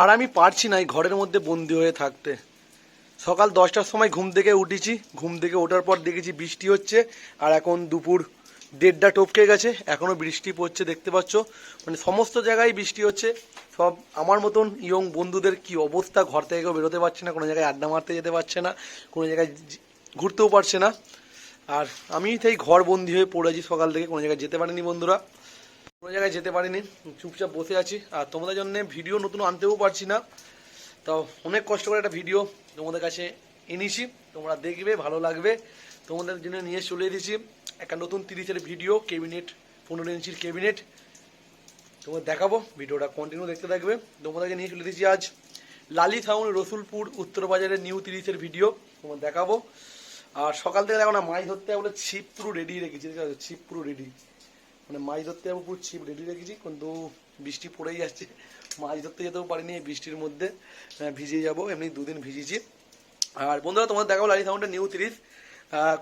আর আমি পারছি না এই ঘরের মধ্যে বন্দি হয়ে থাকতে। সকাল দশটার সময় ঘুম থেকে উঠেছি। ঘুম থেকে ওঠার পর দেখেছি বৃষ্টি হচ্ছে, আর এখন দুপুর দেড়টা টপকে গেছে। এখনও বৃষ্টি পড়ছে, দেখতে পাচ্ছ। মানে সমস্ত জায়গায় বৃষ্টি হচ্ছে। সব আমার মতন ইয়ং বন্ধুদের কি অবস্থা? ঘর থেকে কেউ বেরোতে পারছে না, কোনো জায়গায় আড্ডা মারতে যেতে পারছে না, কোনো জায়গায় ঘুরতেও পারছে না। আর আমি তাই ঘর বন্দি হয়ে পড়েছি সকাল থেকে, কোনো জায়গায় যেতে পারিনি বন্ধুরা। কোনো জায়গায় যেতে পারিনি। চুপচাপ বসে আছি। আর তোমাদের জন্য ভিডিও নতুন আনতেও পারছি না। তো অনেক কষ্ট করে একটা ভিডিও তোমাদের কাছে এনেছি। তোমরা দেখবে, ভালো লাগবে। তোমাদের জন্য নিয়ে চলে এসেছি একটা নতুন তিরিশের ভিডিও কেবিনেট পনেরো ইঞ্চির কেবিনেট তোমাদের দেখাবো, ভিডিওটা কন্টিনিউ দেখতে থাকবে। তোমাদেরকে নিয়ে চলে এসেছি আজ লালি থাউন রসুলপুর, উত্তরবাজারের নিউ তিরিশের ভিডিও তোমার দেখাবো। আর সকাল থেকে দেখো না, মাছ ধরতে বলে ছিপ পুরো রেডি রেখেছি। ছিপ পুরো রেডি মানে মাছ ধরতে যাব পুরো ছিপ রেডি রেখেছি কিন্তু বৃষ্টি পড়েই যাচ্ছে। মাছ ধরতে যেতেও পারিনি বৃষ্টির মধ্যে। আহ, ভিজে যাব এমনি দুদিন ভিজিয়েছি। আর বন্ধুরা তোমাদের দেখাবো লালি সাউন্ডের নিউ তিরিশ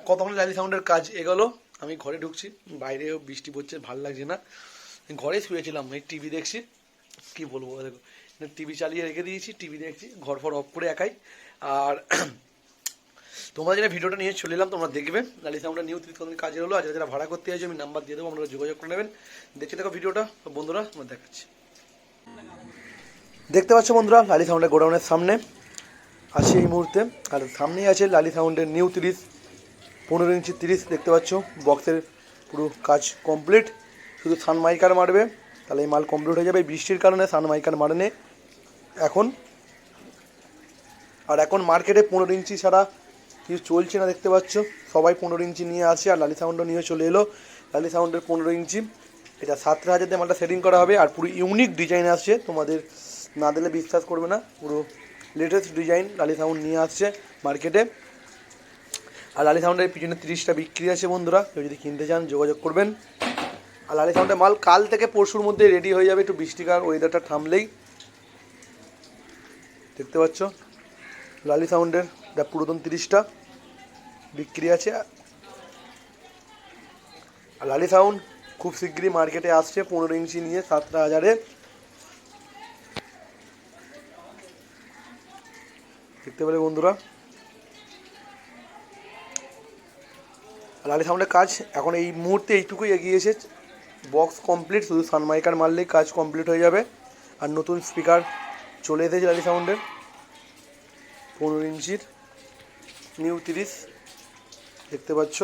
কতক্ষণ লালি সাউন্ডের কাজ এগোলো? আমি ঘরে ঢুকছি বাইরেও বৃষ্টি পড়ছে ভালো লাগছে না। ঘরে শুয়েছিলাম এই টিভি দেখছি। কি বলব দেখো টিভি চালিয়ে রেখে দিয়েছি টিভি দেখছি ঘর ফর অফ করে একাই। আর তোমরা যেটা ভিডিওটা নিয়ে চলে এলাম, তোমরা দেখবে। লালি সাউন্ডের নিউ তিরিশ কতদিন কাজে হলো। আর যারা যারা ভাড়া করতে চাইছো, আমি নাম্বার দিয়ে দেবো, আপনারা যোগাযোগ করে নেবেন। দেখতে দেখো ভিডিওটা বন্ধুরা, আমরা দেখাচ্ছি। দেখতে পাচ্ছ বন্ধুরা, লালি সাউন্ডের গোডাউনের সামনে আছি এই মুহূর্তে। আর সামনেই আছে লালি সাউন্ডের নিউ তিরিশ, পনেরো ইঞ্চি তিরিশ, দেখতে পাচ্ছ? বক্সের পুরো কাজ কমপ্লিট শুধু সানমাইকার মারবে, তাহলে এই মাল কমপ্লিট হয়ে যাবে। বৃষ্টির কারণে সানমাইকার মারেনি। এখন, আর এখন মার্কেটে পনেরো ইঞ্চি ছাড়া কিছু চলছে না দেখতে পাচ্ছ। সবাই পনেরো ইঞ্চি নিয়ে আসে আর লালি সাউন্ডও নিয়ে চলে এলো। লালি সাউন্ডের পনেরো ইঞ্চি। এটা সাতটা হাজার দিয়ে মালটা সেটিং করা হবে আর পুরো ইউনিক ডিজাইন আসছে। তোমাদের না দিলে বিশ্বাস করবে না। পুরো লেটেস্ট ডিজাইন লালি সাউন্ড নিয়ে আসছে মার্কেটে আর লালি সাউন্ডের পিছনে তিরিশটা বিক্রি আছে বন্ধুরা। কেউ যদি কিনতে চান যোগাযোগ করবেন। আর লালি সাউন্ডের মাল কাল থেকে পরশুর মধ্যে রেডি হয়ে যাবে। একটু বৃষ্টিকার ওয়েদারটা থামলেই। দেখতে পাচ্ছ? লালি সাউন্ডের যা পুরাতন তিরিশটা বিক্রি আছে। আর লালি সাউন্ড খুব শীঘ্রই মার্কেটে আসছে, পনেরো ইঞ্চি নিয়ে সাতটা হাজারে। দেখতে পেলে বন্ধুরা। লালি সাউন্ডের কাজ এখন এই মুহূর্তে এইটুকুই এগিয়েছে বক্স কমপ্লিট, শুধু সানমাইকার মারলেই কাজ কমপ্লিট হয়ে যাবে। আর নতুন স্পিকার চলে এসেছে লালি সাউন্ডের, পনেরো ইঞ্চির। নিউ তিরিশ, দেখতে পাচ্ছ।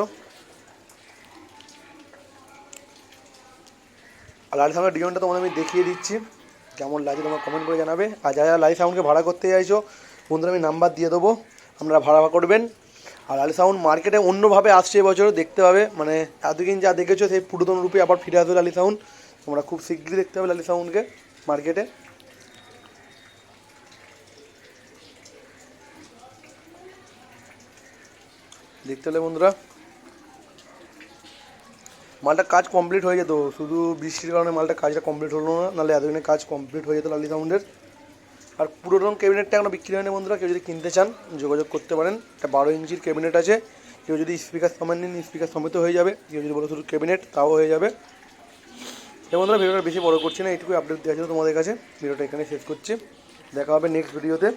আর লাইট সাউন্ডের ডিজাইনটা তোমাদের আমি দেখিয়ে দিচ্ছি। কেমন লাগে তোমরা কমেন্ট করে জানাবে। আর যারা যারা লাইট সাউন্ডকে ভাড়া করতে চাইছো, বন্ধুরা আমি নাম্বার দিয়ে দেবো। আপনারা ভাড়া করবেন। আর লাইট সাউন্ড মার্কেটে অন্যভাবে আসছে এবছর দেখতে পাবে। মানে এতদিন যা দেখেছ, সেই পুরাতন রূপে আবার ফিরে আসবে লালি সাউন্ড। তোমরা খুব শীঘ্রই দেখতে পাবে লালি সাউন্ডকে মার্কেটে দেখতে হলে বন্ধুরা। মালটা কাজ কমপ্লিট হয়ে যেত। শুধু বৃষ্টির কারণে মালটা কাজটা কমপ্লিট হলো না, নাহলে এতদিনে কাজ কমপ্লিট হয়ে যেত লালি সাউন্ডের আর পুরোনো ক্যাবিনেটটা এখনও বিক্রি হয়নি বন্ধুরা, কেউ যদি কিনতে চান, যোগাযোগ করতে পারেন। একটা বারো ইঞ্চির ক্যাবিনেট আছে। কেউ যদি স্পিকার সমেত নিন স্পিকার সমেত হয়ে যাবে। কেউ যদি বলো শুধু ক্যাবিনেট তাও হয়ে যাবে। তো বন্ধুরা, ভিডিওটা বেশি বড় করছি না, এইটুকুই আপডেট দেওয়া ছিল তোমাদের কাছে। ভিডিওটা এখানে শেষ করছি। দেখা হবে নেক্সট ভিডিওতে